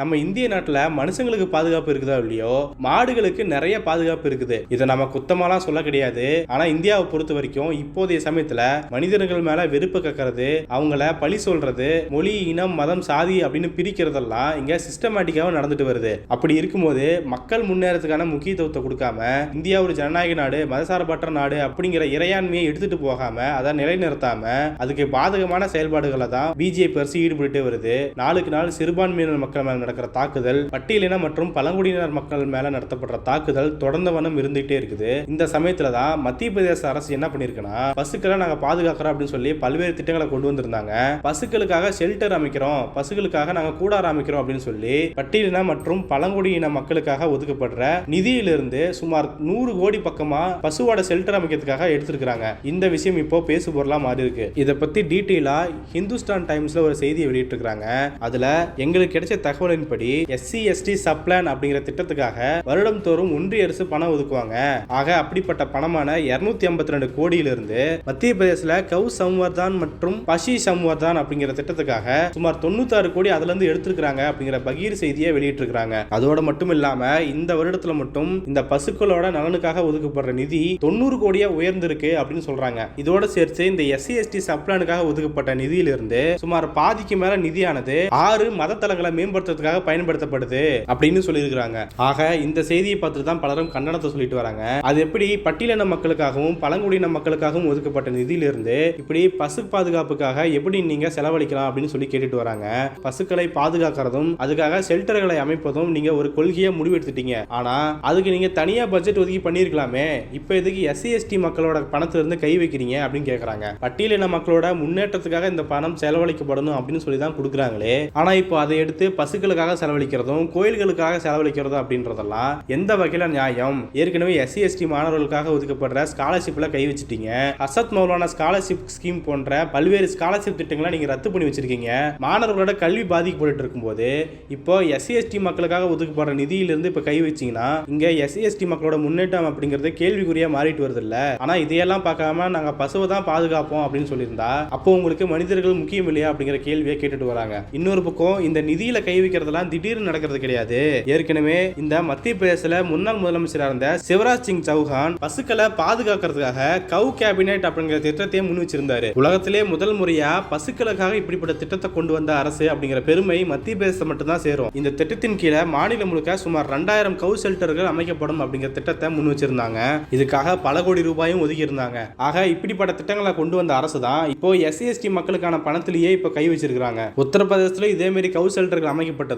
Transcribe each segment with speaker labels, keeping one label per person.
Speaker 1: நம்ம இந்திய நாட்டில் மனுஷங்களுக்கு பாதுகாப்பு இருக்குதா இல்லையோ? மாடுகளுக்கு நிறைய பாதுகாப்பு இருக்குது. இதை நம்ம குத்தமாலாம் சொல்ல கிடையாது. ஆனா இந்தியாவை பொறுத்த வரைக்கும் இப்போதைய சமயத்துல மனிதர்கள் மேல வெறுப்பு கக்கிறது அவங்கள பழி சொல்றது மொழி இனம் மதம் சாதி அப்படின்னு பிரிக்கிறதெல்லாம் இங்க சிஸ்டமேட்டிக்காக நடந்துட்டு வருது. அப்படி இருக்கும்போது மக்கள் முன்னேறதுக்கான முக்கியத்துவத்தை கொடுக்காம இந்தியா ஒரு ஜனநாயக நாடு மதசார்பற்ற நாடு அப்படிங்கிற இறையாண்மையை எடுத்துட்டு போகாம அதை நிலைநிறுத்தாம அதுக்கு பாதகமான செயல்பாடுகளை தான் பிஜேபி அரசு ஈடுபட்டு வருது. நாளுக்கு நாள் சிறுபான்மையினர் மக்கள் மேல நடக்கிற தாக்குதல் பட்டியலின மற்றும் பழங்குடியினர் மக்கள் மேல நடத்தப்படுற தாக்குதல் தொடர்ந்த வண்ணம் இருந்துகிட்டே இருக்குது. இந்த சமயத்துல தான் மத்திய பிரதேச அரசு என்ன பண்ணிருக்குன்னா பசுக்களை நாங்க பாதுகாக்கிறோம் அப்படின்னு சொல்லி பல்வேறு திட்டங்களை கொண்டு வந்திருந்தாங்க. பசுக்களுக்காக ஷெல்டர் அமைக்கிறோம் பசுக்களுக்காக நாங்க கூட அமைக்கிறோம் அப்படின்னு சொல்லி பட்டியலின மற்றும் பழங்குடியின மக்களுக்காக ஒதுக்கப்படுற நிதியிலிருந்து சுமார் நூறு கோடி பக்கமா பசுவோட ஷெல்டர் அமைக்கிறதுக்காக எடுத்திருக்கிறாங்க. இந்த விஷயம் இப்போ பேசு பொருளா மாறி இருக்கு இதை பத்தி டீட்டெயிலா ஹிந்துஸ்தான் டைம்ஸ்ல ஒரு செய்தியை வெளியிட்டிருக்கிறாங்க. அதுல எங்களுக்கு கிடைச்ச தகவல் தகவலின்படி எஸ்சி எஸ்டி சப்ளான் அப்படிங்கிற திட்டத்துக்காக வருடம் தோறும் ஒன்றிய அரசு பணம் ஒதுக்குவாங்க. ஆக அப்படிப்பட்ட பணமான இருநூத்தி ஐம்பத்தி ரெண்டு கோடியிலிருந்து மத்திய பிரதேசல கவு சம்வர்தான் மற்றும் பசி சம்வர்தான் அப்படிங்கிற திட்டத்துக்காக சுமார் தொண்ணூத்தாறு கோடி அதுல இருந்து எடுத்திருக்கிறாங்க அப்படிங்கிற பகீர் செய்தியை வெளியிட்டிருக்கிறாங்க. அதோட மட்டும் இல்லாம இந்த வருடத்துல மட்டும் இந்த பசுக்களோட நலனுக்காக ஒதுக்கப்படுற நிதி தொண்ணூறு கோடியா உயர்ந்திருக்கு அப்படின்னு சொல்றாங்க. இதோட சேர்த்து இந்த எஸ்சி எஸ்டி சப்ளானுக்காக ஒதுக்கப்பட்ட நிதியிலிருந்து சுமார் பாதிக்கு மேல நிதியானது ஆறு மத தலங்களை மேம்படுத்துறதுக்காக பயன்படுத்தப்படுது அப்படின்னு சொல்லியிருக்கிறாங்க. ஆக இந்த செய்தியை பார்த்துட்டு தான் பலரும் கண்டனத்தை சொல்லிட்டு வராங்க. அது எப்படி பட்டியலின மக்களுக்காகவும் பழங்குடியின மக்களுக்காகவும் ஒதுக்கப்பட்ட நிதியிலிருந்து இப்படி பசு பாதுகாப்புக்காக எப்படி நீங்க செலவழிக்கலாம் அப்படின்னு சொல்லி கேட்டுட்டு வராங்க. பசுக்களை பாதுகாக்கிறதும் அதுக்காக ஷெல்டர்களை அமைப்பதும் நீங்க ஒரு கொள்கையை முடிவெடுத்துட்டீங்க ஆனா அதுக்கு நீங்க தனியா பட்ஜெட் ஒதுக்கி பண்ணிருக்கலாமே இப்போ இதுக்கு எஸ்சி எஸ்டி மக்களோட பணத்திலிருந்து கை வைக்கிறீங்க அப்படின்னு கேக்குறாங்க. பட்டியலின மக்களோட முன்னேற்றத்துக்காக இந்த பணம் செலவழிக்கப்படணும் அப்படின்னு சொல்லி தான் கொடுக்குறாங்களே. ஆனா இப்போ அதை எடுத்து பசுக்களை பசுக்களுக்காக செலவழிக்கிறதும் கோயில்களுக்காக செலவழிக்கிறதும் அப்படின்றதெல்லாம் எந்த வகையில நியாயம்? ஏற்கனவே எஸ்சி எஸ்டி மாணவர்களுக்காக ஒதுக்கப்படுற ஸ்காலர்ஷிப்ல கை வச்சிட்டீங்க. அசத் மௌலானா ஸ்காலர்ஷிப் ஸ்கீம் போன்ற பல்வேறு ஸ்காலர்ஷிப் திட்டங்களை நீங்க ரத்து பண்ணி வச்சிருக்கீங்க. மாணவர்களோட கல்வி பாதிக்கப்பட்டு இருக்கும்போது இப்போ எஸ்சி எஸ்டி மக்களுக்காக ஒதுக்கப்படுற நிதியிலிருந்து இப்போ கை வச்சீங்கன்னா இங்க எஸ்சி எஸ்டி மக்களோட முன்னேற்றம் அப்படிங்கிறது கேள்விக்குறியா மாறிட்டு வருது இல்ல ஆனா இதையெல்லாம் பார்க்காம நாங்க பசுவை தான் பாதுகாப்போம் அப்படின்னு சொல்லியிருந்தா அப்போ உங்களுக்கு மனிதர்கள் முக்கியம் இல்லையா அப்படிங்கிற கேள்வியை கேட்டுட்டு வராங்க. இன்னொரு பக்கம் இந்த நிதியில கை நடக்கிறதெல்லாம் திடீர்னு நடக்கிறது கிடையாது. ஏற்கனவே இந்த மத்திய பிரதேசல முன்னாள் முதலமைச்சராக இருந்த சிவராஜ் சிங் சௌஹான் பசுக்களை பாதுகாக்கிறதுக்காக கவு கேபினெட் அப்படிங்கிற திட்டத்தையே முன் வச்சிருந்தாரு. உலகத்திலே முதல் முறையா பசுக்களுக்காக இப்படிப்பட்ட திட்டத்தை கொண்டு வந்த அரசு அப்படிங்கிற பெருமை மத்திய பிரதேசம் மட்டும்தான் சேரும். இந்த திட்டத்தின் கீழே மாநிலம் முழுக்க சுமார் ரெண்டாயிரம் கவு ஷெல்டர்கள் அமைக்கப்படும் அப்படிங்கிற திட்டத்தை முன் வச்சிருந்தாங்க. இதுக்காக பல கோடி ரூபாயும் ஒதுக்கி இருந்தாங்க. ஆக இப்படிப்பட்ட திட்டங்களை கொண்டு வந்த அரசு தான் இப்போ எஸ்சி எஸ்டி மக்களுக்கான பணத்திலேயே இப்போ கை வச்சிருக்காங்க உத்தரப்பிரதேசத்துல இதே மாதிரி கவு ஷெல்டர்கள்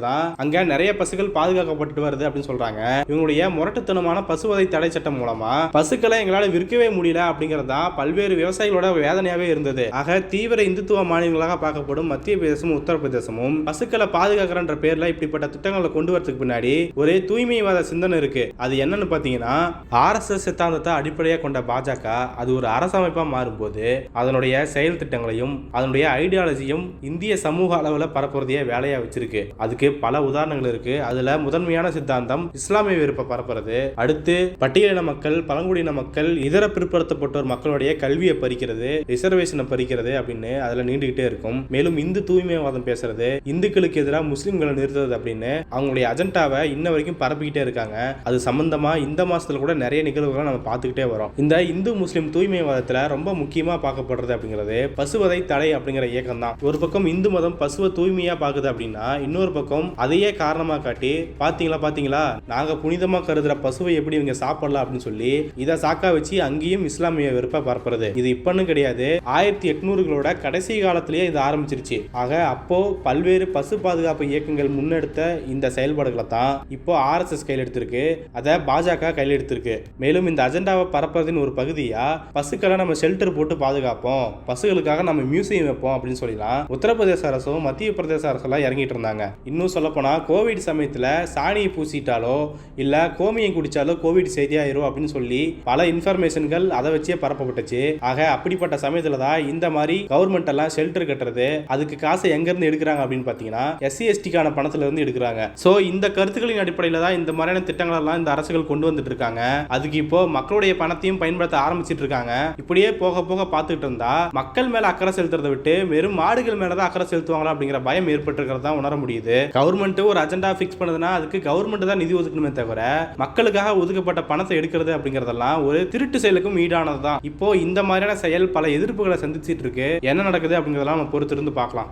Speaker 1: தான் அங்க நிறைய பசுக்கள் பாதுகாக்கப்பட்டு வருது அப்படின்னு சொல்றாங்க. இவங்களுடைய முரட்டுத்தனமான பசுவதை தடை சட்டம் மூலமா பசுக்களை எங்களால விற்கவே முடியல அப்படிங்கறதா பல்வேறு விவசாயிகளோட வேதனையாவே இருந்தது. ஆக தீவிர இந்துத்துவ மாநிலங்களாக பார்க்கப்படும் மத்திய பிரதேசமும் உத்தரப்பிரதேசமும் பசுக்களை பாதுகாக்கிறன்ற பேர்ல இப்படிப்பட்ட திட்டங்களை கொண்டு வரதுக்கு பின்னாடி ஒரே தூய்மைவாத சிந்தனை இருக்கு. அது என்னன்னு பாத்தீங்கன்னா ஆர்எஸ்எஸ் சித்தாந்தத்தை அடிப்படையாக கொண்ட பாஜக அது ஒரு அரசமைப்பா மாறும்போது அதனுடைய செயல் திட்டங்களையும் அதனுடைய ஐடியாலஜியும் இந்திய சமூக அளவில் பரப்புறதையே வேலையா வச்சிருக்கு. அதுக்கு பல உதாரணங்கள் இருக்கு. அதுல முதன்மையான சித்தாந்தம் இஸ்லாமிய விருப்ப பரப்புறது. அடுத்து பட்டியலின மக்கள் பழங்குடியின மக்கள் இதர பிற்படுத்தப்பட்டோர் மக்களுடைய கல்வியை பறிக்கிறது ரிசர்வேஷனை பறிக்கிறது அப்படின்னு அதுல நீண்டுகிட்டே இருக்கும். மேலும் இந்து தூய்மைவாதம் பேசுறது இந்துக்களுக்கு எதிராக முஸ்லிம்களை நிறுத்துறது அப்படின்னு அவங்களுடைய அஜெண்டாவை இன்ன வரைக்கும் பரப்பிக்கிட்டே இருக்காங்க. அது சம்பந்தமா இந்த மாசத்துல கூட நிறைய நிகழ்வுகளை நம்ம பார்த்துக்கிட்டே வரோம். இந்த இந்து முஸ்லிம் தூய்மைவாதத்துல ரொம்ப முக்கியமா பார்க்கப்படுறது அப்படிங்கிறது பசுவதை தடை அப்படிங்கிற இயக்கம் தான் ஒரு பக்கம் இந்து மதம் பசுவை தூய்மையா பார்க்குது அப்படின்னா இன்னொரு பக்கம் அதையே காரணமா காட்டி பாத்தீங்களா பாத்தீங்களா? நாங்க புனிதமா கருதுற பசுவை எப்படி இவங்க சாப்பிடலாம்? அப்படின்னு சொல்லி இதை சாக்கா வச்சு அங்கேயும் இஸ்லாமிய வெறுப்பை பரப்புறது. இது இப்பன்னு கிடையாது. ஆயிரத்தி எட்நூறுகளோட கடைசி காலத்திலேயே இது ஆரம்பிச்சிருச்சு. ஆக அப்போ பல்வேறு பசு பாதுகாப்பு இயக்கங்கள் முன்னெடுத்த இந்த செயல்பாடுகளை தான் இப்போ ஆர்எஸ்எஸ் கையில் எடுத்திருக்கு. அதை பாஜக கையில் எடுத்திருக்கு. மேலும் இந்த அஜெண்டாவை பரப்புறதின் ஒரு பகுதியா பசுக்களை நம்ம ஷெல்டர் போட்டு பாதுகாப்போம். பசுகளுக்காக நம்ம மியூசியம் வைப்போம் அப்படின்னு சொல்லலாம் உத்தரப்பிரதேச அரசும் மத்திய பிரதேச அரசெல்லாம் இறங்கிட்டு இருந்தாங்க. இன்னும் சொல்லப்போனால் கோவிட் சமயத்தில் சாணியை பூசிட்டாலோ இல்லை கோமியம் குடித்தாலோ கோவிட் சரியாயிரும் அப்படின்னு சொல்லி பல இன்ஃபர்மேஷன்கள் அதை வச்சே பரப்பப்பட்டுச்சு. ஆக அப்படிப்பட்ட சமயத்தில் தான் இந்த மாதிரி கவர்மெண்ட் எல்லாம் ஷெல்டர் கட்டுறது அதுக்கு காசை எங்கேருந்து எடுக்கிறாங்க அப்படின்னு பார்த்தீங்கன்னா எஸ்சி எஸ்டிக்கான பணத்துல இருந்து எடுக்கிறாங்க. ஸோ இந்த கருத்துக்களின் அடிப்படையில் தான் இந்த மாதிரியான திட்டங்கள் எல்லாம் இந்த அரசுகள் கொண்டு வந்துட்டு இருக்காங்க. அதுக்கு இப்போ மக்களுடைய பணத்தையும் பயன்படுத்த ஆரம்பிச்சிட்டு இருக்காங்க. இப்படியே போக போக பார்த்துட்டு இருந்தா மக்கள் மேல அக்கறை செலுத்துறதை விட்டு வெறும் மாடுகள் மேலே தான் அக்கறை செலுத்துவாங்களா அப்படிங்கிற பயம் ஏற்பட்டிருக்கிறதா உணர முடியுது. கவர்மெண்ட் ஒரு அஜெண்டா ஃபிக்ஸ் பண்ணுதுன்னா அதுக்கு கவர்மெண்ட் தான் நிதி ஒதுக்கணுமே தவிர மக்களுக்காக ஒதுக்கப்பட்ட பணத்தை எடுக்கிறது அப்படிங்கறதெல்லாம் ஒரு திருட்டு செயலுக்கும் ஈடானது தான் இப்போ இந்த மாதிரியான செயல் பல எதிர்ப்புகளை சந்திச்சிட்டு இருக்கு. என்ன நடக்குது அப்படிங்கறதெல்லாம் நம்ம பொறுத்திருந்து பார்க்கலாம்.